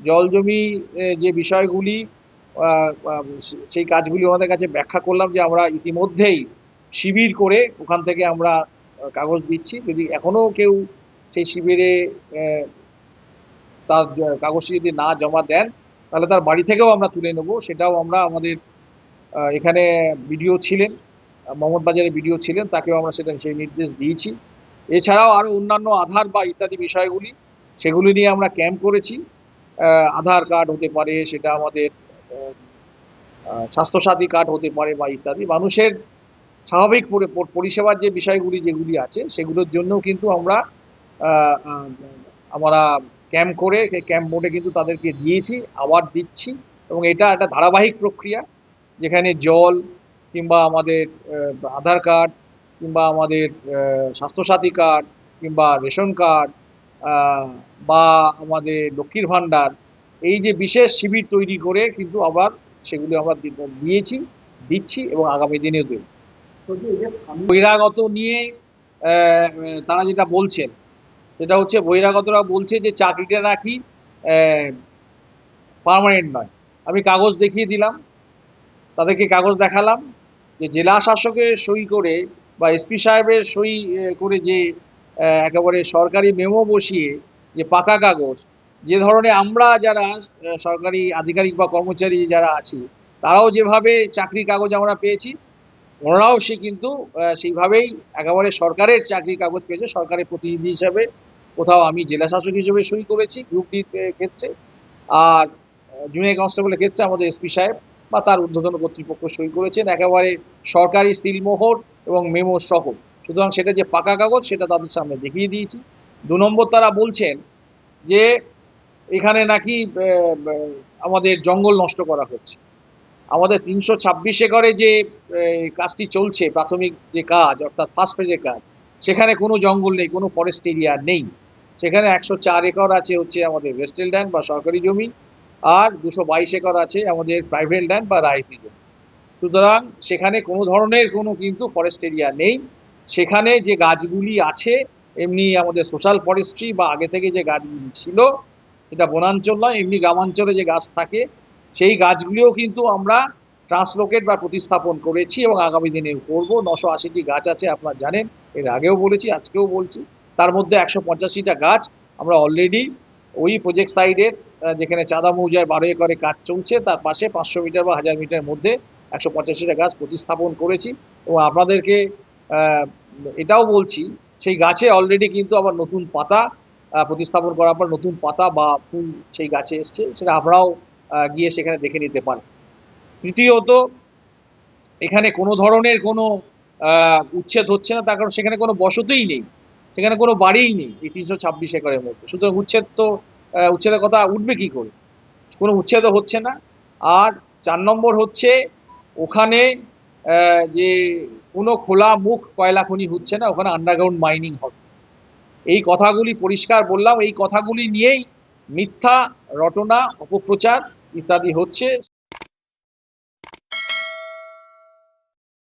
জল জমি যে বিষয়গুলি সেই কাজগুলি আমাদের কাছে ব্যাখ্যা করলাম যে আমরা ইতিমধ্যেই শিবির করে ওখান থেকে আমরা কাগজ দিচ্ছি। যদি এখনও কেউ সেই শিবিরে তার কাগজটি যদি না জমা দেন, তাহলে তার বাড়ি থেকেও আমরা তুলে নেব। সেটাও আমরা আমাদের এখানে বিডিও ছিলেন মোহাম্মদ বাজারে বিডিও ছিলেন, তাকেও আমরা সেটা, সেই নির্দেশ দিয়েছি। এছাড়াও আরও অন্যান্য আধার বা ইত্যাদি বিষয়গুলি, সেগুলি নিয়ে আমরা ক্যাম্প করেছি। আধার কার্ড হতে পারে, সেটা আমাদের স্বাস্থ্যসাথী কার্ড হতে পারে বা ইত্যাদি। মানুষের স্বাভাবিক পরি- পরি- পরিষেবার যে বিষয়গুলি যেগুলি আছে, সেগুলোর জন্য কিন্তু আমরা আমরা ক্যাম্প করে ক্যাম্প মোডে কিন্তু তাদেরকে দিয়েছি আবার দিচ্ছি এবং এটা একটা ধারাবাহিক প্রক্রিয়া। যেখানে জল কিংবা আমাদের আধার কার্ড কিংবা আমাদের স্বাস্থ্যসাথী কার্ড কিংবা রেশন কার্ড বা আমাদের লক্ষ্মীর ভাণ্ডার, এই যে বিশেষ শিবির তৈরি করে কিন্তু আবার সেগুলি আমরা দি- দিয়েছি, দিচ্ছি এবং আগামী দিনেও দেব। বহিরাগত নিয়ে তারা যেটা বলছেন, সেটা হচ্ছে বহিরাগতরা বলছে যে চাকরিটা নাকি পার্মানেন্ট নয়। আমি কাগজ দেখিয়ে দিলাম, তাদেরকে কাগজ দেখালাম যে জেলা শাসকের সই করে বা এসপি সাহেবের সই করে যে একেবারে সরকারি মেমো বসিয়ে যে পাকা কাগজ, যে ধরনের আমরা যারা সরকারি আধিকারিক বা কর্মচারী যারা আছি, তারাও যেভাবে চাকরি কাগজ আমরা পেয়েছি, ওনারাও সে কিন্তু সেইভাবেই একেবারে সরকারের চাকরি কাগজ পেয়েছে, সরকারের প্রতিনিধি হিসাবে। কোথাও আমি জেলা শাসক হিসেবে সই করেছি গ্রুপ ক্ষেত্রে, আর জুনিয়র কনস্টেবলের ক্ষেত্রে আমাদের এসপি সাহেব বা তার ঊর্ধ্বতন কর্তৃপক্ষ সই করেছেন, একেবারে সরকারি সিলমোহর এবং মেমো সহ। সুতরাং সেটা যে পাকা কাগজ, সেটা তাদের সামনে দেখিয়ে দিয়েছি। দু নম্বর তারা বলছেন যে এখানে নাকি আমাদের জঙ্গল নষ্ট করা হচ্ছে। আমাদের তিনশো ছাব্বিশ একরে যে কাজটি চলছে, প্রাথমিক যে কাজ, অর্থাৎ ফার্স্ট ফেজের কাজ, সেখানে কোনো জঙ্গল নেই, কোনো ফরেস্ট এরিয়া নেই। সেখানে একশো চার একর আছে হচ্ছে আমাদের ওয়েস্টেল ল্যান্ড বা সরকারি জমি, আর দুশো বাইশ একর আছে আমাদের প্রাইভেট ল্যান্ড বা রাইতি জমি। সুতরাং সেখানে কোনো ধরনের কোনো কিন্তু ফরেস্ট এরিয়া নেই। সেখানে যে গাছগুলি আছে, এমনি আমাদের সোশ্যাল ফরেস্ট্রি বা আগে থেকে যে গাছগুলি ছিল, এটা বনাঞ্চল নয়, এমনি গ্রামাঞ্চলে যে গাছ থাকে, সেই গাছগুলিও কিন্তু আমরা ট্রান্সলোকেট বা প্রতিস্থাপন করেছি এবং আগামী দিনে করব। নশো আশিটি গাছ আছে, আপনারা জানেন, এর আগেও বলেছি, আজকেও বলছি। তার মধ্যে একশো পঁচাশিটা গাছ আমরা অলরেডি ওই প্রজেক্ট সাইডের যেখানে চাঁদা মৌজায় বারো একরে কাজ চলছে, তার পাশে পাঁচশো মিটার বা হাজার মিটার মধ্যে একশো পঁচাশিটা গাছ প্রতিস্থাপন করেছি। এবং আপনাদেরকে এটাও বলছি, সেই গাছে অলরেডি কিন্তু আবার নতুন পাতা প্রতিস্থাপন করার পর নতুন পাতা বা ফুল সেই গাছে এসছে, সেটা আমরাও গিয়ে সেখানে দেখে নিতে পারি। তৃতীয়ত, এখানে কোনো ধরনের কোনো উচ্ছেদ হচ্ছে না, তার কারণ সেখানে কোনো বসতিই নেই, সেখানে কোনো বাড়িই নেই এই তিনশো ছাব্বিশ একরের মধ্যে। সুতরাং উচ্ছেদ তো উচ্ছেদের কথা উঠবে কি করে? কোনো উচ্ছেদও হচ্ছে না। আর চার নম্বর হচ্ছে, ওখানে যে কোনো খোলা মুখ কয়লা খনি হচ্ছে না, ওখানে আন্ডারগ্রাউন্ড মাইনিং হবে। এই কথাগুলি পরিষ্কার বললাম, এই কথাগুলি নিয়েই মিথ্যা, রটনা, অপপ্রচার ইত্যাদি হচ্ছে।